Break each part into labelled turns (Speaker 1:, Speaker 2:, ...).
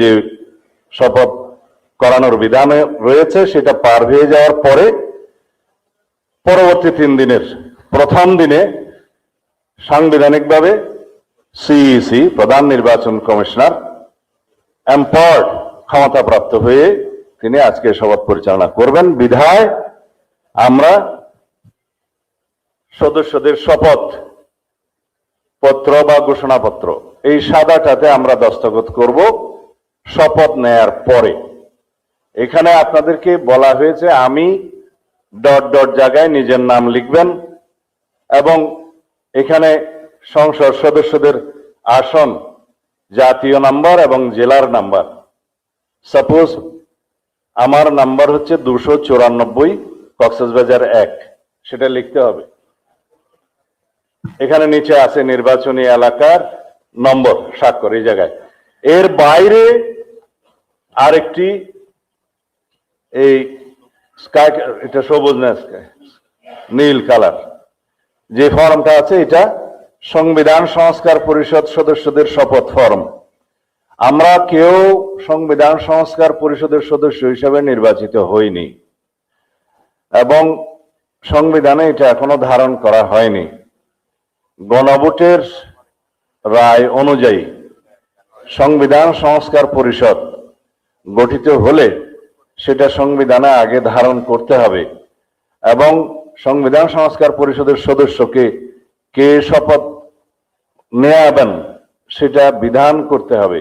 Speaker 1: যে শপথ করানোর বিধান রয়েছে, সেটা পার হয়ে যাওয়ার পরে পরবর্তী তিন দিনের, প্রথম দিনে সাংবিধানিকভাবে সিইসি প্রধান নির্বাচন কমিশনার এম্পাওয়ার্ড ক্ষমতাপ্রাপ্ত হয়ে তিনি আজকে শপথ পরিচালনা করবেন। বিধায় আমরা সদস্যদের শপথ পত্র বা ঘোষণাপত্র, এই সাদাটাতে আমরা দস্তখত করব। শপথ নেয়ার পরে। এখানে আপনাদেরকে বলা হয়েছে, আমি ডট ডট জায়গায় নিজের নাম লিখবেন এবং এখানে সংসদ সদস্যদের আসন, জাতীয় নাম্বার এবং জেলার নাম্বার। সাপোজ আমার নাম্বার হচ্ছে দুশো চুরানব্বই কক্সবাজার এক, সেটা লিখতে হবে। এখানে নিচে আছে নির্বাচনী এলাকার নম্বর, স্বাক্ষর, এই জায়গায়। এর বাইরে আরেকটি এই স্কাই এটা সবুজ না স্কাই নীল কালার যে ফর্মটা আছে এটা সংবিধান সংস্কার পরিষদ সদস্যদের শপথ ফর্ম। আমরা কেউ সংবিধান সংস্কার পরিষদের সদস্য হিসেবে নির্বাচিত হইনি। এবং সংবিধানে এটা এখনও ধারণ করা হয়নি। গণভোটের রায় অনুযায়ী সংবিধান সংস্কার পরিষদ গঠিত হলে সেটা সংবিধানে আগে ধারণ করতে হবে এবং সংবিধান সংস্কার পরিষদের সদস্যকে কে শপথ নেয়াবেন সেটা বিধান করতে হবে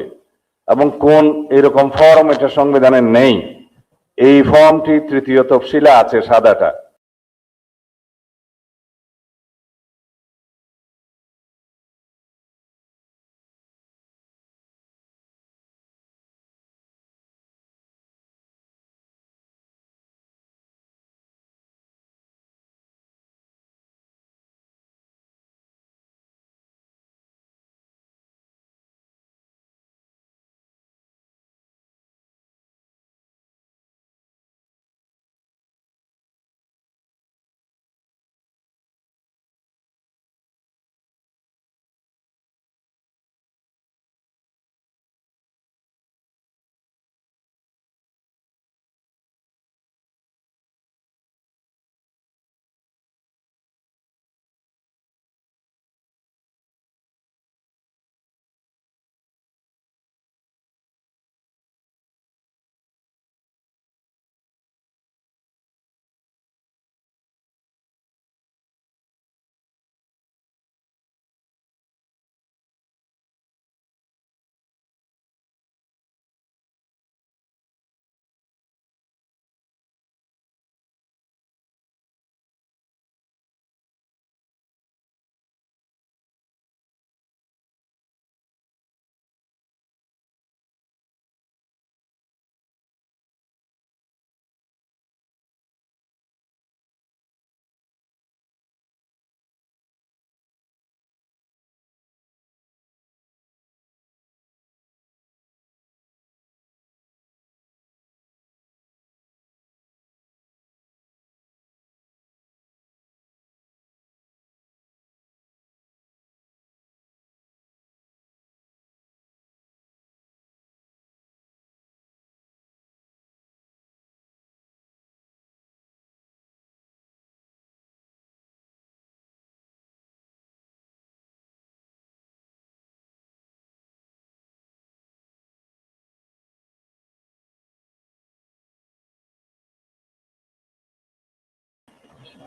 Speaker 1: এবং কোন এরকম ফর্ম এটা সংবিধানে নেই। এই ফর্মটি তৃতীয় তফসিলে আছে সাদাটা।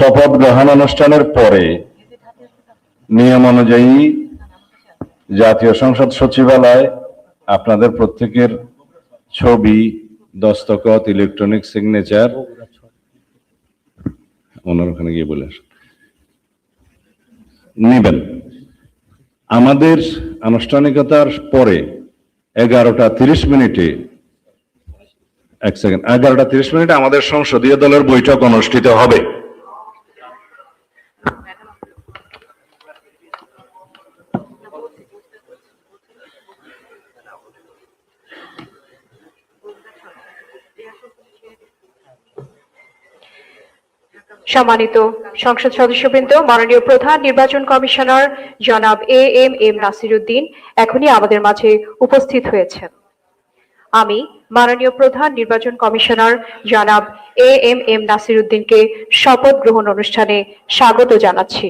Speaker 1: শপথ গ্রহণ অনুষ্ঠানের পরে নিয়ম অনুযায়ী জাতীয় সংসদ সচিবালয় আপনাদের প্রত্যেকের ছবি, দস্তখত ইলেকট্রনিক সিগনেচার ওনার ওখানে গিয়ে বলে নিবেন। আমাদের আনুষ্ঠানিকতার পরে এগারোটা তিরিশ মিনিটে, এক সেকেন্ড এগারোটা তিরিশ মিনিটে আমাদের সংসদীয় দলের বৈঠক অনুষ্ঠিত হবে।
Speaker 2: সম্মানিত সংসদ সদস্যবৃন্দ, মাননীয় প্রধান নির্বাচন কমিশনার জনাব এ এম এম নাসিরুদ্দিন এখনই আমাদের মাঝে উপস্থিত হয়েছেন। আমি মাননীয় প্রধান নির্বাচন কমিশনার জনাব এ এম এম নাসিরুদ্দিনকে শপথ গ্রহণ অনুষ্ঠানে স্বাগত জানাচ্ছি।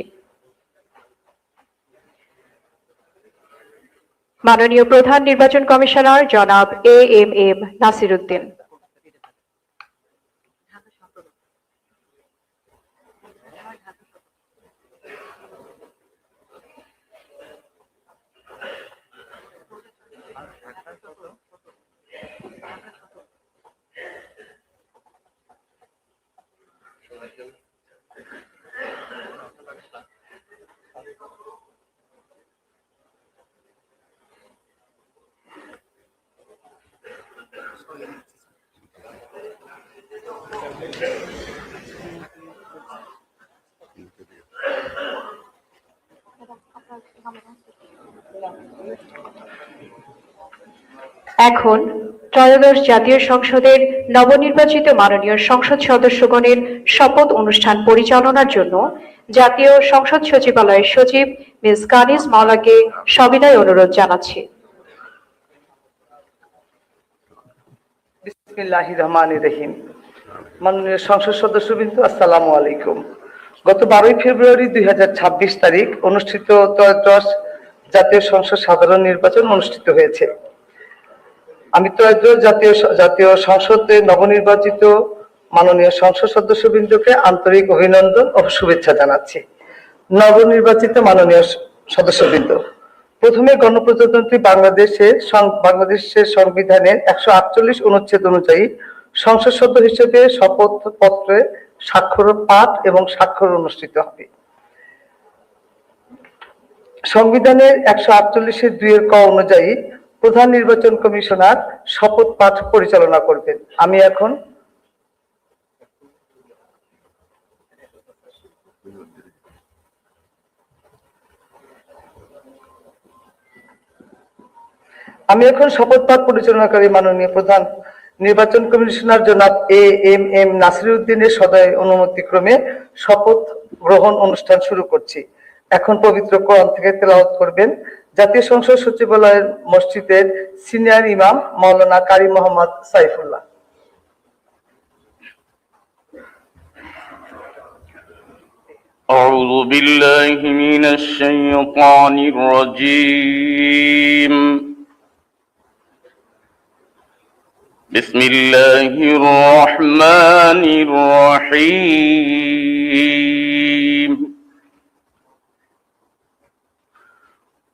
Speaker 2: মাননীয় প্রধান নির্বাচন কমিশনার জনাব A M M Nasiruddin. Thank you. এখন ত্রয়োদশ জাতীয় সংসদের নবনির্বাচিত মাননীয় সংসদ সদস্যগণের শপথ অনুষ্ঠান পরিচালনার জন্য জাতীয় সংসদ সচিবালয়ের সচিব মিস কানিস মাওলাকে সবিনয় অনুরোধ জানাচ্ছি।
Speaker 3: রহিম। মাননীয় সংসদ সদস্যবৃন্দ, আসসালামু আলাইকুম। গত বারোই ফেব্রুয়ারি দুই হাজার ছাব্বিশ তারিখ অনুষ্ঠিত ত্রয়োদশ জাতীয় সংসদ সাধারণ নির্বাচন অনুষ্ঠিত হয়েছে। আমি ত্রয়োদশ জাতীয় জাতীয় সংসদে নবনির্বাচিত মাননীয় সংসদ সদস্যবৃন্দকে আন্তরিক অভিনন্দন ও শুভেচ্ছা জানাচ্ছি। নবনির্বাচিত মাননীয় সদস্যবৃন্দ, প্রথমে গণপ্রজাতন্ত্রী বাংলাদেশের বাংলাদেশের সংবিধানের একশো আটচল্লিশ অনুচ্ছেদ অনুযায়ী সংসদ সদস্য হিসেবে শপথ পত্রে স্বাক্ষর পাঠ এবং স্বাক্ষর অনুষ্ঠিত হবে। সংবিধানের একশো আটচল্লিশের দুইয়ের ক অনুযায়ী প্রধান নির্বাচন কমিশনার শপথ পাঠ পরিচালনা করবেন। আমি এখন আমি এখন শপথ পাঠ পরিচালনাকারী মাননীয় প্রধান নির্বাচন কমিশনার জনাব এ এম এম নাসিরুদ্দিনের সদয় অনুমতিক্রমে শপথ গ্রহণ অনুষ্ঠান শুরু করছি। এখন পবিত্র কোরআন থেকে তেলাওয়াত করবেন। জাতীয় সংসদ সচিবালয়ের মসজিদের সিনিয়র ইমাম মাওলানা কারি মোহাম্মদ সাইফুল্লাহ
Speaker 4: أعوذ بالله من الشيطان الرجيم بسم الله الرحمن الرحيم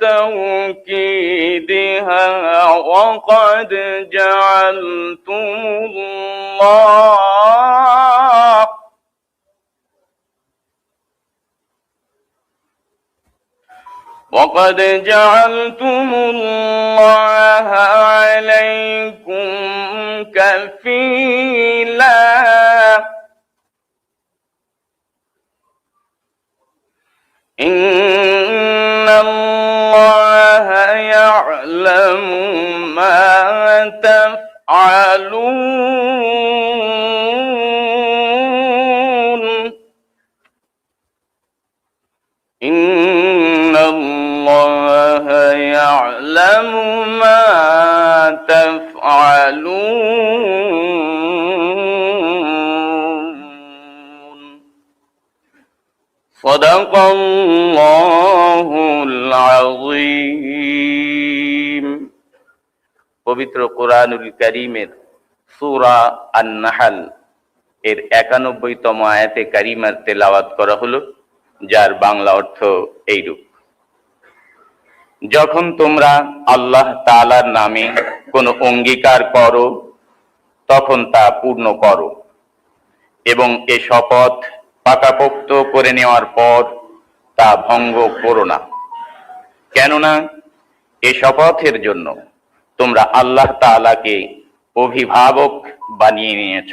Speaker 4: توكيدها وقد جعلتم الله وقد جعلتم الله عليكم كفيلا إن صدق الله العظيم পবিত্র কোরআনুল করিমের সূরা আন-নাহল এর একানব্বইতম আয়াতে কারিমার তেলাওয়াত করা হলো যার বাংলা অর্থ এইরূপ যখন তোমরা আল্লাহ তাআলার নামে কোনো অঙ্গীকার করো তখন তা পূর্ণ করো এবং এ শপথ পাকাপোক্ত করে নেওয়ার পর তা ভঙ্গ করো না। কেননা এ শপথের জন্য তোমরা আল্লাহ তাআলাকে অভিভাবক বানিয়ে নিয়েছ।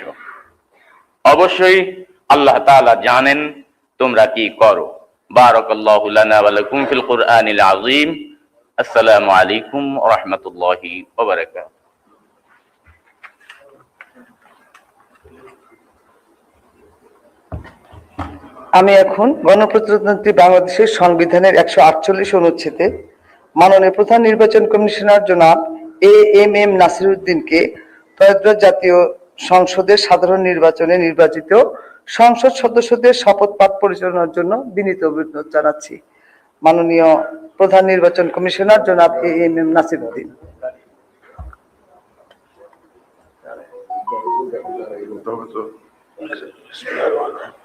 Speaker 4: অবশ্যই আল্লাহ তাআলা জানেন তোমরা কি করো। বারাকাল্লাহু লানা আসসালামু আলাইকুম রাহমাতুল্লাহি বারাকাতুহু।
Speaker 3: আমি এখন গণপ্রজাতন্ত্রী বাংলাদেশের সংবিধানের একশো আটচল্লিশ অনুচ্ছেদে মাননীয় প্রধান নির্বাচন কমিশনার জনাব এ এম এম নাসিরুদ্দিনকে ত্রয়োদশ জাতীয় সংসদের সাধারণ নির্বাচনে নির্বাচিত সংসদ সদস্যদের শপথ পাঠ পরিচালনার জন্য বিনীত অভিনন্দন জানাচ্ছি। মাননীয় প্রধান নির্বাচন কমিশনার জনাব এ এম এম নাসিরুদ্দিন।
Speaker 5: বিসমিল্লাহির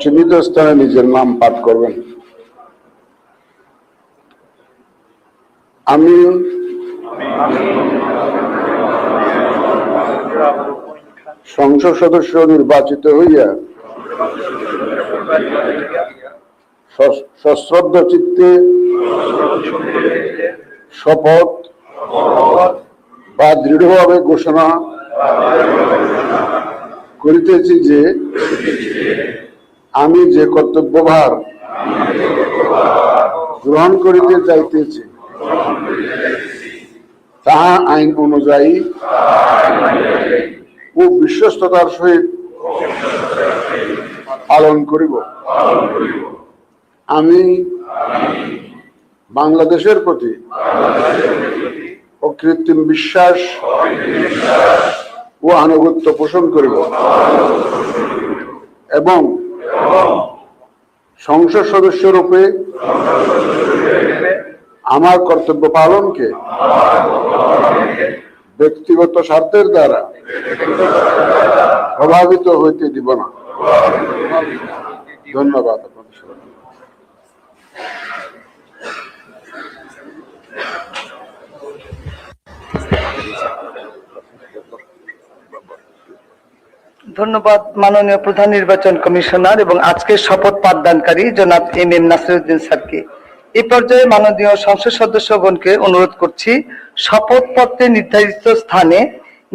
Speaker 5: চিহ্নিত স্থানে নিজের নাম পাঠ করবেন। আমি সংসদ সদস্য নির্বাচিত হইয়া সশ্রদ্ধ চিত্তে শপথ বা দৃঢ়ভাবে ঘোষণা করিতেছি যে আমি যে কর্তব্যভার গ্রহণ করিতে চাইতেছি তাহা আইন অনুযায়ী ও বিশ্বস্ততার সহিত পালন করিব। আমি বাংলাদেশের প্রতি অকৃত্রিম বিশ্বাস ও আনুগত্য পোষণ করিব এবং সংসদ সদস্য রূপে আমার কর্তব্য পালনকে ব্যক্তিগত স্বার্থের দ্বারা প্রভাবিত হইতে দিব না। ধন্যবাদ আপনাদের সবাইকে।
Speaker 3: ধন্যবাদ মাননীয় প্রধান নির্বাচন কমিশনার এবং আজকের শপথ পাঠদানকারী জনাব এম এম নাসিরুদ্দিন স্যারকে। এ পর্যায়ে মাননীয় সংসদ সদস্যগণকে অনুরোধ করছি, শপথ পত্রে নির্ধারিত স্থানে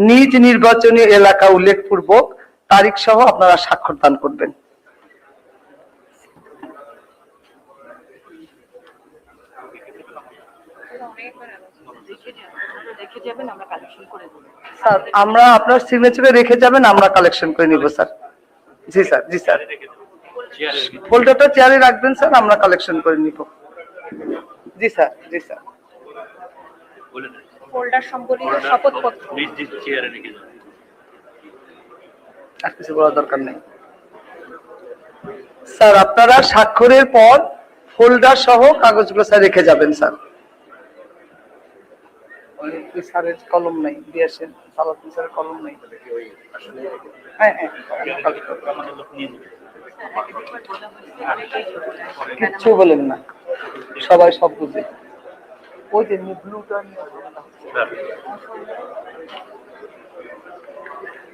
Speaker 3: নিজ নির্বাচনী এলাকা উল্লেখপূর্বক তারিখ সহ আপনারা স্বাক্ষর দান করবেন। স্যার আমরা আপনার সিগনেচারে রেখে যাবেন আমরা কালেকশন করে নিব স্যার। জি স্যার জি স্যার। ফোল্ডারটা চেয়ারে রাখবেন স্যার আমরা কালেকশন করে নিব। জি স্যার জি স্যার।
Speaker 2: ফোল্ডার সম্বলিত শপথপত্র?
Speaker 3: আর কিছু বলার দরকার নেই। স্যার আপনারা স্বাক্ষরের পর ফোল্ডার সহ কাগজগুলো স্যার রেখে যাবেন স্যার। ওই কলম নেই দিয়েছেন আসেন সালাদিন কলম নেই। হ্যাঁ হ্যাঁ। কিচ্ছু বলেন না। সবাই সব বুঝে। ওই যে ব্লুটা নিয়ে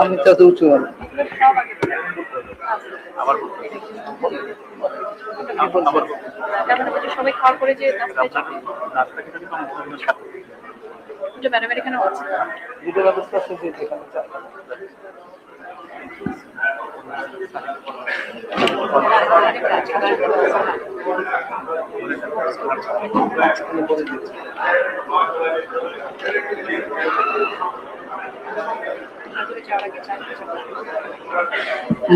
Speaker 3: আমি তত উঁচু না
Speaker 2: সবাই খাওয়ার পরে যে ম্যাডামের এখানে আছে।
Speaker 3: ব্যবস্থা আছে যে যেখানে চান।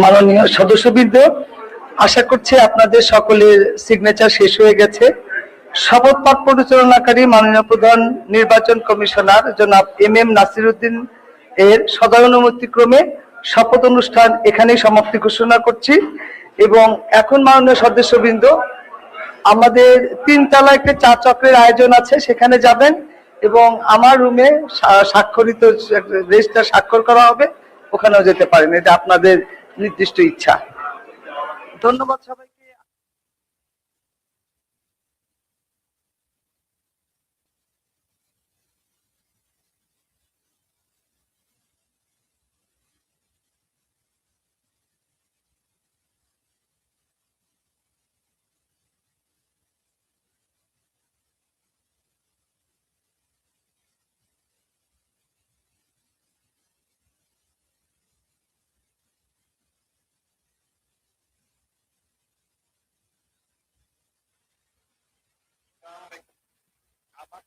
Speaker 3: মাননীয় সদস্যবৃন্দ, আশা করছি আপনাদের সকলের সিগনেচার শেষ হয়ে গেছে। শপথ পাঠ পরিচালনাকারী মাননীয় প্রধান নির্বাচন কমিশনার জনাব এম এম নাসিরুদ্দিন এর সদয় শপথ অনুষ্ঠান এখানেই সমাপ্তি ঘোষণা করছি এবং এখন মাননীয় সদস্যবৃন্দ, আমাদের তিনতলা একটা চা চক্রের আয়োজন আছে, সেখানে যাবেন। এবং আমার রুমে স্বাক্ষরিত রেজিস্টার স্বাক্ষর করা হবে, ওখানেও যেতে পারেন, এটা আপনাদের নির্দিষ্ট ইচ্ছা। ধন্যবাদ সবাইকে।